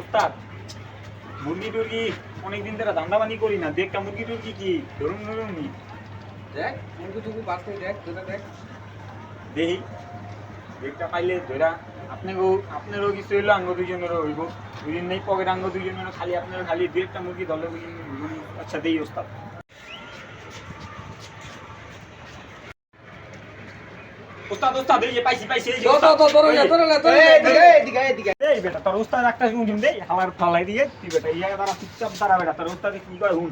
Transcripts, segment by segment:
ওস্তাদ মুরগি টুরগি অনেকদিন ধরে ধান্দা বানি করি না। দেখটা মুরগি টুরগি কি? ধরুন ধরুন নি। দেখ মুরগি টুকু বাদ দেখ দেখ। দেহি দেখটা পাইলে ধরা। আপনাকেও আপনারও কিছু হইল আঙ্গ দুইজনেরও হইব। দুদিন নেই পকেট আঙ্গ দুইজনের খালি আপনার খালি। দু একটা মুরগি ধরলে আচ্ছা দেই ওস্তাদ। ওস্তাদ ওস্তাদ এই যে পাইছি পাইছি এই যে তো তোর না তোর না তোর এই বেটা তোর উস্তাদ একটা শুন দে হালার ফালাই দিয়ে তুই বেটা ইয়া চুপচাপ তারা বেটা তোর উস্তাদ কি হুন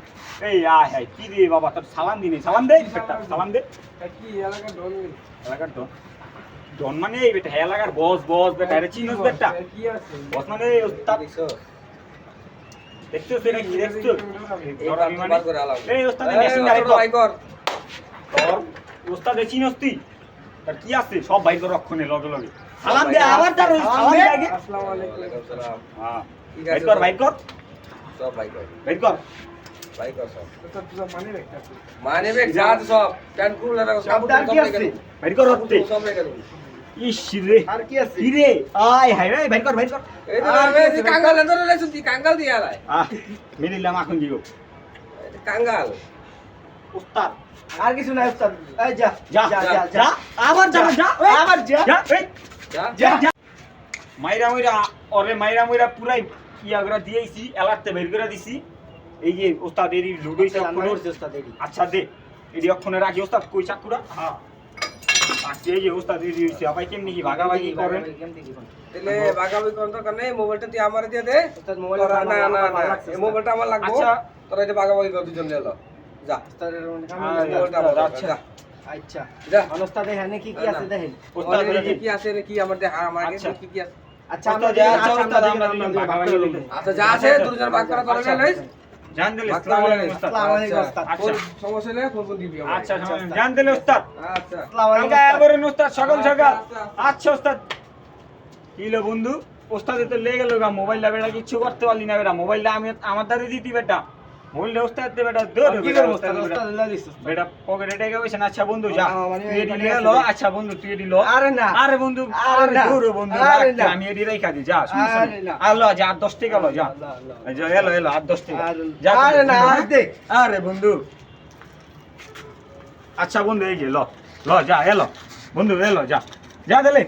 এই আয় হায় কি রে বাবা তোর সালাম দিনে সালাম দে বেটা সালাম দে। কি এলাকা ডন এলাকার ডন? ডন মানে এই বেটা এলাকার বস বস বেটা চিনোস বেটা? কি আছে? বস মানে উস্তাদ দেখছ সেটা কি দেখছ? এই উস্তাদ মেশিন কর তোর উস্তাদ চিনোস তুই। তার কি আছে? সব বাইক রক্ষণে লগে লগে। সালাম দে আবার তার সালাম দে আগে। আসসালামু আলাইকুম। সালাম হ্যাঁ কর বাইক কর। সব ভাই কর। বাইক কর। ভাই কর সব। তো তুই মানে রেখে মানে বেগ যা সব। প্যান্ট খুল না সব আর কি আছে? বাইক কর হচ্ছে সব রেখে দেবো ইস রে। আর কি আছে? কি আয় হায় রে বাইক কর বাইক কর। এই তো আমি এই কাঙ্গাল এত লেছুন তুই কাঙ্গাল দিয়ে আলাই আহ মেরিলাম এখন দিও কাঙ্গাল। উস্তাদ। আর কিছু নাই উস্তাদ। এই যা যা যা যা আবার যা। যা। আবার যা যা এই যা। যা যা মাইরা মাইরা ওরে মাইরা মাইরা পুরাই ইয়া করে দিয়েছি এলাতে বের করে দিছি। এই যে উস্তাদ এরি লুডোইছে আচ্ছা দে। এডি অক্ষণে রাখি ওস্তাদ কই চাকুরা? হ্যাঁ। আচ্ছা এই যে ওস্তাদ এরি হইছে। আপাই কেমনি কি ভাগাভাগি করেন? তাহলে বাগাবি কোন দরকার নেই মোবাইলটা তুই আমারে দিয়ে দে। তোরা- না না না এই মোবাইলটা আমার লাগবে। আচ্ছা। তোরা এটা বাগাবাগি কর দুজন নিয়ে যা। মোবাইলটা আমার আচ্ছা। আচ্ছা। অনস্তা দেখেন কি কি আছে দেখেন? ওস্তাদ ওরে কি আছে কি আমার আমার আচ্ছা। কি কি আছে? আচ্ছা আমরা যা আছে, আচ্ছা, ওস্তাদ, আমরা আমরা দেখি, দিলাম, আমরা ভাগাভাগি দেখি। দিলাম। আচ্ছা যা আছে দুজন ভাগ করে তোরা আচ্ছা। নিয়ে লইস জান দিলে আসসালামু আলাইকুম। আসসালামু আলাইকুম, ওস্তাদ। আচ্ছা। সমস্যা নেই ফোন দিবি আমাকে। আচ্ছা জান দিলে ওস্তাদ। আচ্ছা আসসালামু আলাইকুম, টাকা করেন ওস্তাদ সকাল সকাল। আচ্ছা, আচ্ছা। ওস্তাদ। বন্ধু? ওস্তাদে তো লেগে গেল গা মোবাইলটা বেটা কিচ্ছু করতে পারলি না বেটা মোবাইলটা আমি আমার দ্বারা দিতি বেটা। মোবাইলটা ওস্তাদ বেটা কি বেটা ওস্তাদ বেটা পকেটে টেকে বসে না আচ্ছা বন্ধু যা তুই এডি নিয়ে লো আচ্ছা বন্ধু তুই এডি লো আরে না। আরে বন্ধু আরে। দৌড় বন্ধু না। আমি এডি রেখা দি যা আরে। আলো যা আর দশ টাকা লো যা। যা এলো এলো আর দশ টাকা আরে- যা আরে না, দে। আরে বন্ধু আচ্ছা বন্ধু এই যে ল ল যা এলো বন্ধু এলো যা যা দিলে।